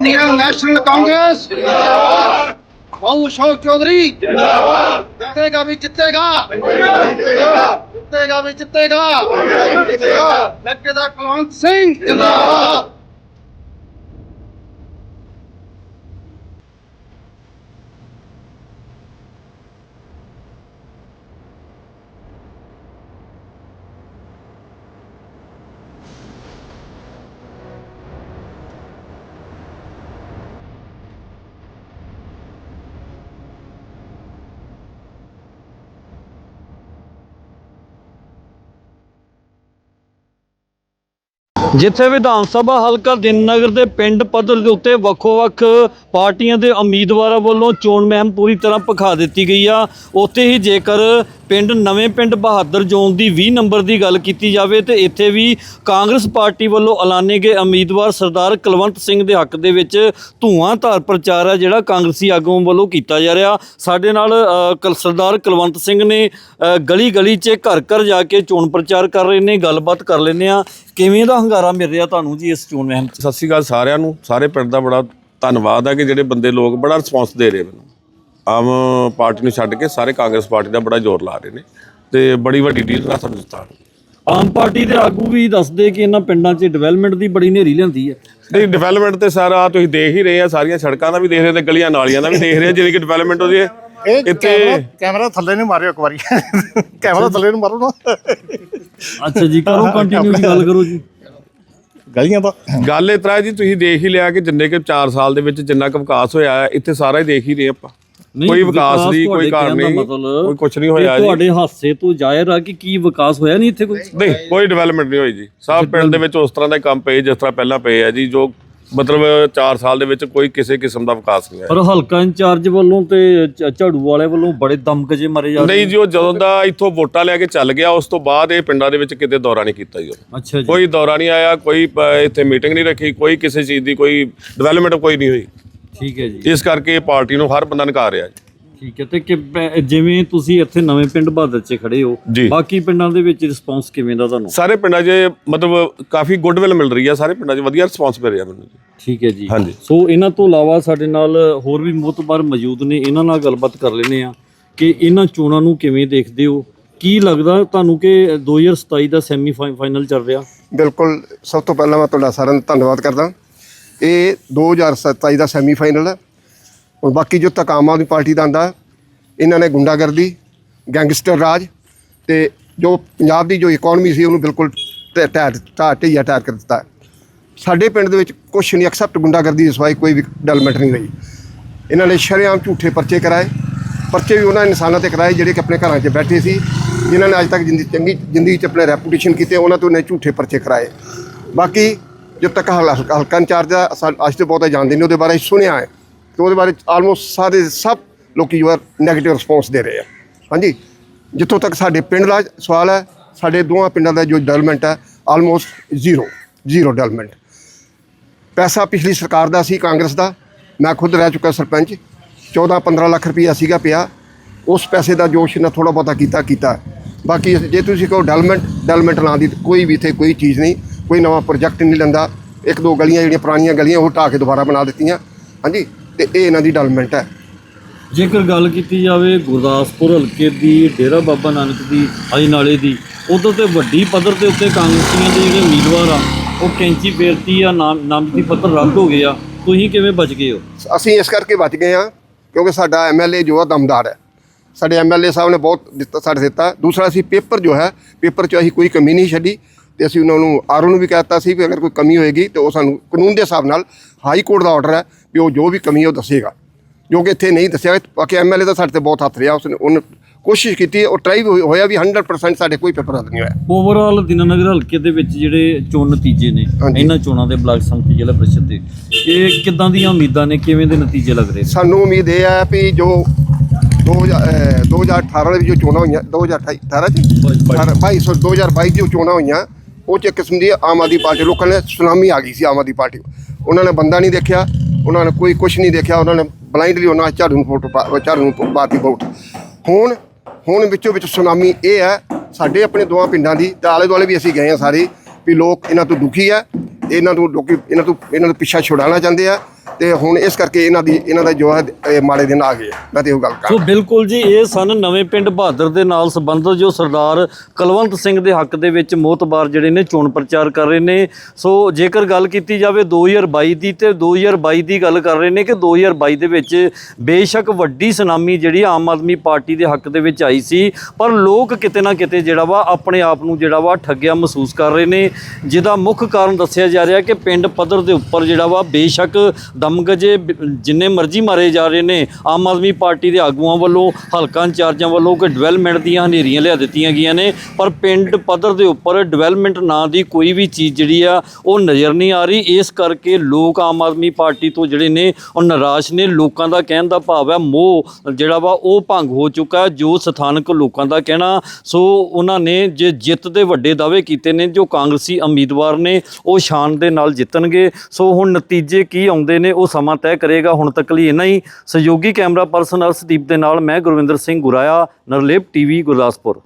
Indian National Congress Babu Ashok Chaudhary जितेगा भी जितेगा जितेगा भी जितेगा लगेदा कुलवंत सिंह ਜਿੱਥੇ ਵਿਧਾਨ ਸਭਾ ਹਲਕਾ ਦਿਨਨਗਰ ਦੇ ਪਿੰਡ ਪੱਧਰ ਦੇ ਉੱਤੇ ਵੱਖੋ-ਵੱਖ ਪਾਰਟੀਆਂ ਦੇ ਉਮੀਦਵਾਰਾਂ ਵੱਲੋਂ ਚੋਣ ਮੁਹਿੰਮ ਪੂਰੀ ਤਰ੍ਹਾਂ ਭਖਾ ਦਿੱਤੀ ਗਈ ਆ। ਉੱਥੇ ਹੀ ਜੇਕਰ ਪਿੰਡ, ਨਵੇਂ ਪਿੰਡ ਬਹਾਦਰ ਜ਼ੋਨ ਦੀ 20 ਨੰਬਰ ਦੀ ਗੱਲ ਕੀਤੀ ਜਾਵੇ ਤੇ ਇੱਥੇ ਵੀ ਕਾਂਗਰਸ ਪਾਰਟੀ ਵੱਲੋਂ ਐਲਾਨੇ ਗਏ ਉਮੀਦਵਾਰ ਸਰਦਾਰ ਕੁਲਵੰਤ ਸਿੰਘ ਦੇ ਹੱਕ ਦੇ ਵਿੱਚ ਧੂਆਂਧਾਰ ਪ੍ਰਚਾਰ ਹੈ ਜਿਹੜਾ ਕਾਂਗਰਸੀ ਆਗੂਆਂ ਵੱਲੋਂ ਕੀਤਾ ਜਾ ਰਿਹਾ। ਸਾਡੇ ਨਾਲ ਕਲ- ਸਰਦਾਰ ਕੁਲਵੰਤ ਸਿੰਘ ਨੇ ਗਲੀ-ਗਲੀ 'ਚ ਘਰ-ਘਰ ਜਾ ਕੇ ਚੋਣ ਪ੍ਰਚਾਰ ਕਰ ਰਹੇ ਨੇ, ਗੱਲਬਾਤ ਕਰ ਲੈਂਦੇ ਆ ਕਿਵੇਂ ਦਾ ਹੰਗਾਰਾ ਮਿਲ ਰਿਹਾ ਤੁਹਾਨੂੰ ਜੀ ਇਸ ਚੋਣ ਮਹਿਮ 'ਚ? ਸਤਿ ਸ਼੍ਰੀ ਅਕਾਲ ਸਾਰਿਆਂ ਨੂੰ। ਸਾਰੇ ਪਿੰਡ ਦਾ ਬੜਾ ਧੰਨਵਾਦ ਹੈ ਕਿ ਜਿਹੜੇ ਬੰਦੇ ਲੋਕ ਬੜਾ ਰਿਸਪੌਂਸ ਦੇ ਰਹੇ ਮੈਨੂੰ। ਆਮ ਪਾਰਟੀ ਨੂੰ ਛੱਡ ਕੇ ਸਾਰੇ ਕਾਂਗਰਸ ਪਾਰਟੀ ਦਾ ਬੜਾ ਜ਼ੋਰ ਲਾ ਰਹੇ ਨੇ ਤੇ ਬੜੀ ਵੱਡੀ ਡੀਲ ਸਾਨੂੰ ਦਿੱਤਾ। ਆਮ ਪਾਰਟੀ ਦੇ ਆਗੂ ਵੀ ਦੱਸਦੇ ਕਿ ਇਹਨਾਂ ਪਿੰਡਾਂ 'ਚ ਡਿਵੈਲਪਮੈਂਟ ਦੀ ਬੜੀ ਨੇਰੀ ਲੈਂਦੀ ਹੈ। ਨਹੀਂ ਡਿਵੈਲਪਮੈਂਟ ਤੇ ਸਾਰਾ ਤੁਸੀਂ ਦੇਖ ਹੀ ਰਹੇ ਆ ਸਾਰੀਆਂ ਸੜਕਾਂ ਦਾ ਵੀ ਦੇਖ ਰਹੇ ਤੇ ਗਲੀਆਂ ਨਾਲੀਆਂ ਦਾ ਵੀ ਦੇਖ ਰਹੇ ਆ ਜਿਹੜੀ ਕਿ ਡਿਵੈਲਪਮੈਂਟ ਹੈ। ਇਹ ਇੱਥੇ ਕੈਮਰਾ ਥੱਲੇ ਨੂੰ ਮਾਰਿਓ ਇੱਕ ਵਾਰੀ। ਕੈਮਰਾ ਥੱਲੇ ਨੂੰ ਮਾਰੋ ਨਾ। ਅੱਛਾ ਜੀ ਕਰੋ ਕੰਟੀਨਿਊ ਦੀ ਗੱਲ ਕਰੋ ਜੀ। ਗਲੀਆਂ ਦਾ। ਗੱਲ ਇਹ ਤਰ੍ਹਾਂ ਹੈ ਜੀ ਤੁਸੀਂ ਦੇਖ ਹੀ ਲਿਆ ਕਿ ਜਿੰਨੇ ਕਿ 4 ਸਾਲ ਦੇ ਵਿੱਚ ਜਿੰਨਾ ਕੁ ਵਿਕਾਸ ਹੋਇਆ ਹੈ ਇੱਥੇ ਸਾਰਾ ਹੀ ਦੇਖ ਹੀ ਰਹੇ ਆਪਾਂ। ਕੋਈ ਵਿਕਾਸ ਤੁਹਾਡੇ ਕੋਈ ਕਾਰਨ ਦਾ ਨਹੀਂ ਮਤਲਬ ਕੋਈ ਕੁਝ ਨਹੀਂ ਹੋਇਆ ਜੀ। ਤੁਹਾਡੇ ਹਾਸੇ ਤੋਂ ਜ਼ਾਹਿਰ ਆ ਕਿ ਕੀ ਵਿਕਾਸ ਹੋਇਆ ਨਹੀਂ ਇੱਥੇ ਕੋਈ? ਨਹੀਂ ਕੋਈ ਡਿਵੈਲਪਮੈਂਟ ਨਹੀਂ ਹੋਈ ਜੀ। ਸਭ ਪਿੰਡ ਦੇ ਵਿੱਚ ਉਸ ਤਰ੍ਹਾਂ ਦੇ ਕੰਮ ਪਏ ਜਿਸ ਤਰ੍ਹਾਂ ਪਹਿਲਾਂ ਪਏ ਆ ਜੀ ਜੋ ਮਤਲਬ 4 ਸਾਲ ਦੇ ਵਿੱਚ ਕੋਈ ਕਿਸੇ ਕਿਸਮ ਦਾ ਵਿਕਾਸ ਨਹੀਂ ਹੋਇਆ। ਪਰ ਹਲਕਾ ਇੰਚਾਰਜ ਵੱਲੋਂ ਤੇ ਝਾੜੂ ਵਾਲੇ ਵੱਲੋਂ ਬੜੇ ਦਮਕਜੇ ਮਾਰੇ ਜਾ ਰਹੇ ਨਹੀਂ ਜੀ ਉਹ ਜਦੋਂ ਦਾ ਇੱਥੋਂ ਵੋਟਾਂ ਲੈ ਕੇ ਚੱਲ ਗਿਆ ਉਸ ਤੋਂ ਬਾਅਦ ਇਹ ਪਿੰਡਾਂ ਦੇ ਵਿੱਚ ਕਿਤੇ ਦੌਰਾ ਨਹੀਂ ਕੀਤਾ ਜੀ ਉਹਨੇ। ਅੱਛਾ ਜੀ। ਕੋਈ ਦੌਰਾ ਨਹੀਂ ਆਇਆ ਕੋਈ ਇੱਥੇ ਮੀਟਿੰਗ ਨਹੀਂ ਰੱਖੀ ਕੋਈ ਕਿਸੇ ਚੀਜ਼ ਦੀ ਕੋਈ ਡਿਵੈਲਪਮੈਂਟ ਕੋਈ ਨਹੀਂ ਹੋਈ। ਠੀਕ ਹੈ ਜੀ। ਇਸ ਕਰਕੇ ਇਹ ਪਾਰਟੀ ਨੂੰ ਹਰ ਬੰਦਾ ਨਕਾਰ ਰਿਹਾ ਜੀ। ਠੀਕ ਹੈ ਤੇ ਕਿ ਜਿਵੇਂ ਤੁਸੀਂ ਇੱਥੇ ਨਵੇਂ ਪਿੰਡ ਬਹਾਦਰ 'ਚ ਖੜੇ ਹੋ ਜੀ। ਬਾਕੀ ਪਿੰਡਾਂ ਦੇ ਵਿੱਚ ਰਿਸਪੌਂਸ ਕਿਵੇਂ ਦਾ ਤੁਹਾਨੂੰ? ਸਾਰੇ ਪਿੰਡਾਂ 'ਚ ਮਤਲਬ ਕਾਫੀ ਗੁੱਡਵਿਲ ਮਿਲ ਰਹੀ ਆ ਸਾਰੇ ਪਿੰਡਾਂ 'ਚ ਵਧੀਆ ਰਿਸਪੌਂਸ ਮਿਲ ਰਿਹਾ ਮੈਨੂੰ ਜੀ। ਠੀਕ ਹੈ ਜੀ। ਹਾਂਜੀ। ਸੋ ਇਹਨਾਂ ਤੋਂ ਇਲਾਵਾ ਸਾਡੇ ਨਾਲ ਹੋਰ ਵੀ ਮੁਤਬਰ ਮੌਜੂਦ ਨੇ ਇਹਨਾਂ ਨਾਲ ਗੱਲਬਾਤ ਕਰ ਲੈਨੇ ਆ ਕਿ ਇਹਨਾਂ ਚੋਣਾਂ ਨੂੰ ਕਿਵੇਂ ਦੇਖਦੇ ਹੋ? ਕੀ ਲੱਗਦਾ ਤੁਹਾਨੂੰ ਕਿ 2027 ਦਾ ਸੈਮੀ ਫਾਈਨਲ ਚੱਲ ਰਿਹਾ? ਬਿਲਕੁਲ ਸਭ ਤੋਂ ਪਹਿਲਾਂ ਮੈਂ ਤੁਹਾਡਾ ਸਾਰਿਆਂ ਦਾ ਧੰਨਵਾਦ ਕਰਦਾ। ਇਹ 2027 ਦਾ ਸੈਮੀਫਾਈਨਲ ਹੈ। ਹੁਣ ਬਾਕੀ ਜੋ ਤੱਕ ਆਮ ਆਦਮੀ ਪਾਰਟੀ ਦਾ ਆਂਦਾ ਇਹਨਾਂ ਨੇ ਗੁੰਡਾਗਰਦੀ, ਗੈਂਗਸਟਰ ਰਾਜ ਤੇ ਜੋ ਪੰਜਾਬ ਦੀ ਜੋ ਇਕਨੋਮੀ ਸੀ, ਉਹਨੂੰ ਬਿਲਕੁਲ ਢਹਿ ਢਹਿ, ਢਾਹ, ਢਈਆ ਢਾਹ ਕਰ ਦਿੱਤਾ। ਸਾਡੇ ਪਿੰਡ ਦੇ ਵਿੱਚ ਕੁਛ ਨਹੀਂ ਐਕਸੈਪਟ ਗੁੰਡਾਗਰਦੀ ਦੇ ਸਿਵਾਏ ਕੋਈ ਵੀ ਡਿਵੈਲਪਮੈਂਟ ਨਹੀਂ ਰਹੀ। ਇਹਨਾਂ ਨੇ ਸ਼ਰੇਆਮ ਝੂਠੇ ਪਰਚੇ ਕਰਾਏ। ਪਰਚੇ ਵੀ ਉਹਨਾਂ ਇਨਸਾਨਾਂ ਤੇ ਕਰਾਏ, ਜਿਹੜੇ ਕਿ ਆਪਣੇ ਘਰਾਂ 'ਚ ਬੈਠੇ ਸੀ, ਜਿਨ੍ਹਾਂ ਨੇ ਅੱਜ ਤੱਕ ਜਿੰਦੀ, ਚੰਗੀ ਜ਼ਿੰਦਗੀ 'ਚ ਆਪਣੇ ਰੈਪੂਟੇਸ਼ਨ ਕੀਤੇ, ਉਹਨਾਂ ਤੋਂ ਨੇ ਝੂਠੇ ਪਰਚੇ ਕਰਾਏ। ਬਾਕੀ ਜਦ ਤੱਕ ਹਲ- ਹਲਕਾ ਇੰਚਾਰਜ ਆ ਅੱਜ ਤੇ ਬਹੁਤਾ ਜਾਣਦੇ ਨਹੀਂ ਉਹਦੇ ਬਾਰੇ ਸੁਣਿਆ ਹੈ ਕਿ ਉਹਦੇ ਬਾਰੇ ਆਲਮੋਸਟ ਸਾਰੇ, ਸਭ ਲੋਕੀ ਜੋ ਹੈ ਨੈਗੇਟਿਵ ਰਿਸਪੌਂਸ ਦੇ ਰਹੇ ਆ। ਹਾਂਜੀ? ਜਿੱਥੋਂ ਤੱਕ ਸਾਡੇ ਪਿੰਡ ਦਾ ਸਵਾਲ ਹੈ, ਸਾਡੇ ਦੋਵਾਂ ਪਿੰਡਾਂ ਦਾ ਜੋ ਡਿਵੈਲਪਮੈਂਟ ਹੈ ਆਲਮੋਸਟ ਜ਼ੀਰੋ ਜ਼ੀਰੋ ਡਿਵੈਲਪਮੈਂਟ ਪੈਸਾ ਪਿਛਲੀ ਸਰਕਾਰ ਦਾ ਸੀ, ਕਾਂਗਰਸ ਦਾ। ਮੈਂ ਖੁਦ ਰਹਿ ਚੁੱਕਾ ਸਰਪੰਚ। 14 15 ਲੱਖ ਰੁਪਈਆ ਸੀਗਾ ਪਿਆ। ਉਸ ਪੈਸੇ ਦਾ ਜੋਸ਼ ਨਾਲ ਥੋੜਾ ਬਹੁਤਾ ਕੀਤਾ ਕੀਤਾ। ਬਾਕੀ ਜੇ ਤੁਸੀਂ ਕਹੋ ਡਿਵੈਲਪਮੈਂਟ ਡਿਵੈਲਪਮੈਂਟ ਨਾਂ ਦੀ ਕੋਈ ਵੀ ਇੱਥੇ ਕੋਈ ਚੀਜ਼ ਨਹੀਂ। ਕੋਈ ਨਵਾਂ ਪ੍ਰੋਜੈਕਟ ਨਹੀਂ ਲੈਂਦਾ। ਇੱਕ ਦੋ ਗਲੀਆਂ ਜਿਹੜੀਆਂ ਪੁਰਾਣੀਆਂ ਗਲੀਆਂ ਉਹ ਢਾਹ ਕੇ ਦੁਬਾਰਾ ਬਣਾ ਦਿੱਤੀਆਂ। ਹਾਂਜੀ ਤੇ ਇਹ ਇਹਨਾਂ ਦੀ ਡਿਵੈਲਪਮੈਂਟ ਹੈ। ਜੇਕਰ ਗੱਲ ਕੀਤੀ ਜਾਵੇ ਗੁਰਦਾਸਪੁਰ ਹਲਕੇ ਦੀ ਡੇਰਾ ਬਾਬਾ ਨਾਨਕ ਦੀ ਆਈ ਨਾਲੇ ਦੀ ਉਦੋਂ ਤੇ ਵੱਡੀ ਪੱਧਰ ਦੇ ਉੱਤੇ ਕਾਂਗਰਸੀਆਂ ਦੇ ਜਿਹੜੇ ਉਮੀਦਵਾਰ ਆ ਉਹ ਕੈਂਚੀ ਫੇਰਤੀ ਆ ਨਾਮ ਨਾਮਜ਼ਦਗੀ ਪੱਤਰ ਰੱਦ ਹੋ ਗਏ ਆ ਤੁਸੀਂ ਕਿਵੇਂ ਬਚ ਗਏ ਹੋ? ਅਸੀਂ ਇਸ ਕਰਕੇ ਬਚ ਗਏ ਹਾਂ ਕਿਉਂਕਿ ਸਾਡਾ ਐਮਐਲਏ ਜੋ ਆ ਦਮਦਾਰ ਹੈ। ਸਾਡੇ ਐਮਐਲਏ ਸਾਹਿਬ ਨੇ ਬਹੁਤ ਦਿੱਤਾ ਸਾਡੇ ਦਿੱਤਾ। ਦੂਸਰਾ ਅਸੀਂ ਪੇਪਰ ਜੋ ਹੈ ਪੇਪਰ 'ਚ ਅਸੀਂ ਕੋਈ ਕਮੀ ਨਹੀਂ ਛੱਡੀ। ਤੇ ਅਸੀਂ ਉਹਨਾਂ ਨੂੰ ਆਰਓ ਨੂੰ ਵੀ ਕਹਿਤਾ ਸੀ ਵੀ ਅਗਰ ਕੋਈ ਕਮੀ ਹੋਏਗੀ ਤੇ ਉਹ ਸਾਨੂੰ ਕਾਨੂੰਨ ਦੇ ਹਿਸਾਬ ਨਾਲ ਹਾਈ ਕੋਰਟ ਦਾ ਆਰਡਰ ਹੈ ਵੀ ਉਹ ਜੋ ਵੀ ਕਮੀ ਹੈ ਉਹ ਦੱਸੇਗਾ। ਜੋ ਕਿ ਇੱਥੇ ਨਹੀਂ ਦੱਸਿਆ ਬਾਕੀ ਐਮਐਲਏ ਦਾ ਸਾਡੇ ਤੇ ਬਹੁਤ ਹੱਥ ਰਿਹਾ ਉਸਨੇ ਉਹਨੇ ਕੋਸ਼ਿਸ਼ ਕੀਤੀ ਉਹ ਟਰਾਈ ਹੋਇਆ ਵੀ 100% ਸਾਡੇ ਕੋਈ ਪੇਪਰ ਰੱਦ ਨਹੀਂ ਹੋਇਆ। ਓਵਰਆਲ ਦਿਨਾਨਗਰ ਹਲਕੇ ਦੇ ਵਿੱਚ ਜਿਹੜੇ ਚੋਣ ਨਤੀਜੇ ਨੇ। ਇਹਨਾਂ ਚੋਣਾਂ ਦੇ ਬਲਾਕ ਸੰਮਤੀ ਜ਼ਿਲ੍ਹਾ ਪ੍ਰੀਸ਼ਦ ਦੇ ਇਹ ਕਿੱਦਾਂ ਦੀਆਂ ਉਮੀਦਾਂ ਨੇ ਕਿਵੇਂ ਦੇ ਨਤੀਜੇ ਲੱਗ ਰਹੇ ਸਾਨੂੰ ਉਮੀਦ ਇਹ ਹੈ ਵੀ ਜੋ 2000 ਅਹ 2018 ਦੇ ਵਿੱਚ ਜੋ ਚੋਣਾਂ ਹੋਈਆਂ 2028 18 ਚ? 22 ਸੌ 2022 ਚ ਜੋ ਚੋਣਾਂ ਹੋਈਆਂ ਉਹ ਚ ਇੱਕ ਕਿਸਮ ਦੀ ਆਮ ਆਦਮੀ ਪਾਰਟੀ, ਲੋਕਾਂ ਨੇ ਸੁਨਾਮੀ ਆ ਗਈ ਸੀ ਆਮ ਆਦਮੀ ਪਾਰਟੀ। ਉਹਨਾਂ ਨੇ ਬੰਦਾ ਨਹੀਂ ਦੇਖਿਆ, ਉਹਨਾਂ ਨੇ ਕੋਈ ਕੁਝ ਨਹੀਂ ਦੇਖਿਆ, ਉਹਨਾਂ ਨੇ ਬਲਾਈਂਡਲੀ ਉਹਨਾਂ ਝਾੜੂ ਨੂੰ ਵੋਟ ਪਾ ਝਾੜੂ ਨੂੰ ਪਾਤੀ ਵੋਟ ਹੁਣ ਹੁਣ ਵਿੱਚੋਂ ਵਿੱਚ ਸੁਨਾਮੀ ਇਹ ਹੈ, ਸਾਡੇ ਆਪਣੇ ਦੋਵਾਂ ਪਿੰਡਾਂ ਦੀ, ਤੇ ਆਲੇ ਦੁਆਲੇ ਵੀ ਅਸੀਂ ਗਏ ਆ ਸਾਰੇ, ਵੀ ਲੋਕ ਇਹਨਾਂ ਤੋਂ ਦੁਖੀ ਹੈ, ਇਹਨਾਂ ਤੋਂ ਲੋਕੀ, ਇਹਨਾਂ ਤੋਂ, ਇਹਨਾਂ ਨੂੰ ਪਿੱਛਾ ਛੁਡਾਉਣਾ ਚਾਹੁੰਦੇ ਆ। ਤੇ ਹੁਣ ਇਸ ਕਰਕੇ ਇਹਨਾਂ ਦੀ ਇਹਨਾਂ ਦਾ ਜੋ ਹੈ ਮਾੜੇ ਦਿਨ ਆ ਗਏ। ਮੈਂ ਤੇ ਇਹੋ ਗੱਲ ਸੋ ਕਰ ਬਿਲਕੁਲ ਜੀ ਇਹ ਸਨ ਨਵੇਂ ਪਿੰਡ ਬਹਾਦਰ ਦੇ ਨਾਲ ਸੰਬੰਧਿਤ ਜੋ ਸਰਦਾਰ ਕੁਲਵੰਤ ਸਿੰਘ ਦੇ ਹੱਕ ਦੇ ਵਿੱਚ ਮੋਤਬਾਰ ਜਿਹੜੇ ਨੇ ਚੋਣ ਪ੍ਰਚਾਰ ਕਰ ਰਹੇ ਨੇ। ਸੋ ਜੇਕਰ ਗੱਲ ਕੀਤੀ ਜਾਵੇ 2022 ਦੀ ਤੇ 2022 ਦੀ ਗੱਲ ਕਰ ਰਹੇ ਨੇ ਕਿ 2022 ਦੇ ਵਿੱਚ ਬੇਸ਼ੱਕ ਵੱਡੀ ਸੁਨਾਮੀ ਜਿਹੜੀ ਆਮ ਆਦਮੀ ਪਾਰਟੀ ਦੇ ਹੱਕ ਦੇ ਵਿੱਚ ਆਈ ਸੀ ਪਰ ਲੋਕ ਕਿਤੇ ਨਾ ਕਿਤੇ ਜਿਹੜਾ ਵਾ ਆਪਣੇ ਆਪ ਨੂੰ ਜਿਹੜਾ ਵਾ ਠੱਗਿਆ ਮਹਿਸੂਸ ਕਰ ਰਹੇ ਨੇ। ਜਿਹਦਾ ਮੁੱਖ ਕਾਰਨ ਦੱਸਿਆ ਜਾ ਰਿਹਾ ਕਿ ਪਿੰਡ ਪੱਧਰ ਦੇ ਉੱਪਰ ਜਿਹੜਾ ਵਾ ਬੇਸ਼ੱਕ ਦਮਗਜੇ ਜਿੰਨੇ ਮਰਜ਼ੀ ਮਾਰੇ ਜਾ ਰਹੇ ਨੇ, ਆਮ ਆਦਮੀ ਪਾਰਟੀ ਦੇ ਆਗੂਆਂ ਵੱਲੋਂ, ਹਲਕਾ ਇੰਚਾਰਜਾਂ ਵੱਲੋਂ ਕਿ ਡਿਵੈਲਪਮੈਂਟ ਦੀਆਂ ਹਨੇਰੀਆਂ ਲਿਆ ਦਿੱਤੀਆਂ ਗਈਆਂ ਨੇ, ਪਰ ਪਿੰਡ ਪੱਧਰ ਦੇ ਉੱਪਰ ਡਿਵੈਲਪਮੈਂਟ ਨਾਂ ਦੀ ਕੋਈ ਵੀ ਚੀਜ਼ ਜਿਹੜੀ ਆ, ਉਹ ਨਜ਼ਰ ਨਹੀਂ ਆ ਰਹੀ। ਇਸ ਕਰਕੇ ਲੋਕ ਆਮ ਆਦਮੀ ਪਾਰਟੀ ਤੋਂ ਜਿਹੜੇ ਨੇ, ਉਹ ਨਿਰਾਸ਼ ਨੇ। ਲੋਕਾਂ ਦਾ ਕਹਿਣ ਦਾ ਭਾਵ ਹੈ, ਮੋਹ ਜਿਹੜਾ ਵਾ, ਉਹ ਭੰਗ ਹੋ ਚੁੱਕਾ ਜੋ ਸਥਾਨਕ ਲੋਕਾਂ ਦਾ ਕਹਿਣਾ। ਸੋ ਉਹਨਾਂ ਨੇ ਜੇ ਜਿੱਤ ਦੇ ਵੱਡੇ ਦਾਅਵੇ ਕੀਤੇ ਨੇ, ਜੋ ਕਾਂਗਰਸੀ ਉਮੀਦਵਾਰ ਨੇ, ਉਹ ਸ਼ਾਨ ਦੇ ਨਾਲ ਜਿੱਤਣਗੇ। ਸੋ ਹੁਣ ਨਤੀਜੇ ਕੀ ਆਉਂਦੇ ਨੇ ਨੇ ਉਹ ਸਮਾਂ ਤੈਅ ਕਰੇਗਾ। ਹੁਣ ਤੱਕ ਲਈ ਇੰਨਾ ਹੀ। ਸਹਿਯੋਗੀ ਕੈਮਰਾ ਪਰਸਨ ਅਰਸ਼ਦੀਪ ਦੇ ਨਾਲ ਮੈਂ ਗੁਰਵਿੰਦਰ ਸਿੰਘ ਗੁਰਾਇਆ, ਨਰਲੇਪ ਟੀਵੀ, ਗੁਰਦਾਸਪੁਰ।